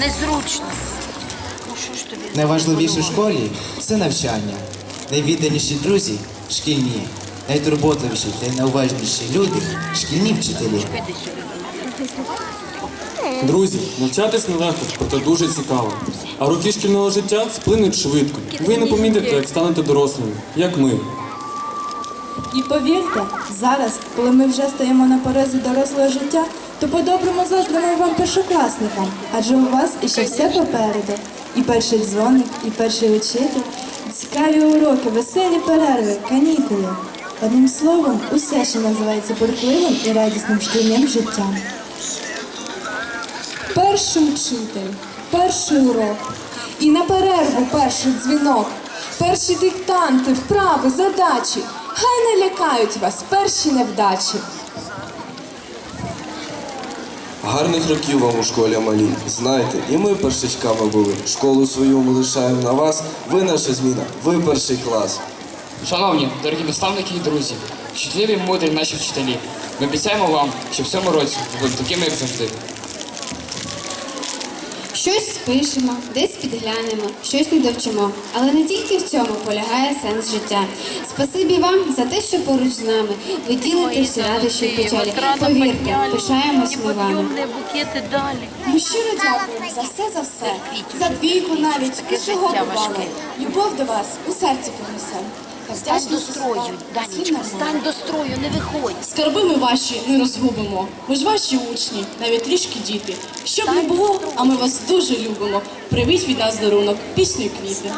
незручно. Ну що ж тобі? Найважливіше в школі це навчання. Найвідданіші друзі шкільні, найтурботливіші та найуважніші люди шкільні вчителі. Друзі, навчатись нелегко, проте дуже цікаво. А роки шкільного життя сплинуть швидко. Ви не помітите, як станете дорослими, як ми. І повірте, зараз, коли ми вже стоїмо на порозі дорослого життя, то по-доброму заздримо вам першокласникам, адже у вас іще все попереду. І перший дзвоник, і перший учитель, цікаві уроки, веселі перерви, канікули. Одним словом, усе, що називається бурхливим і радісним шкільним життям. Перший учитель, перший урок. І на перерву перший дзвінок. Перші диктанти, вправи, задачі. Хай не лякають вас перші невдачі. Гарних років вам у школі малі. Знайте, і ми першачками були. Школу свою ми лишаємо на вас. Ви наша зміна, ви перший клас. Шановні, дорогі наставники і друзі, вчителі мудрі наші вчителі. Ми обіцяємо вам, що в цьому році ви будете такими, як завжди. Щось спишемо, десь підглянемо, щось не довчимо. Але не тільки в цьому полягає сенс життя. Спасибі вам за те, що поруч з нами. Ви ділите всі радощі і печалі. Повірте, пишаємось ми вами. Букети далі. Ми щиро дякуємо за все, за все, за двійку навіть, Таке усього бувало. Любов до вас у серці понесемо. Та Стань до строю, Данічка, стань до строю, не виходь. Скарби ми ваші не розгубимо. Ми ж ваші учні, навіть трішки діти. Щоб не було, а ми вас дуже любимо. Привіть від нас дарунок, пісню і квіти.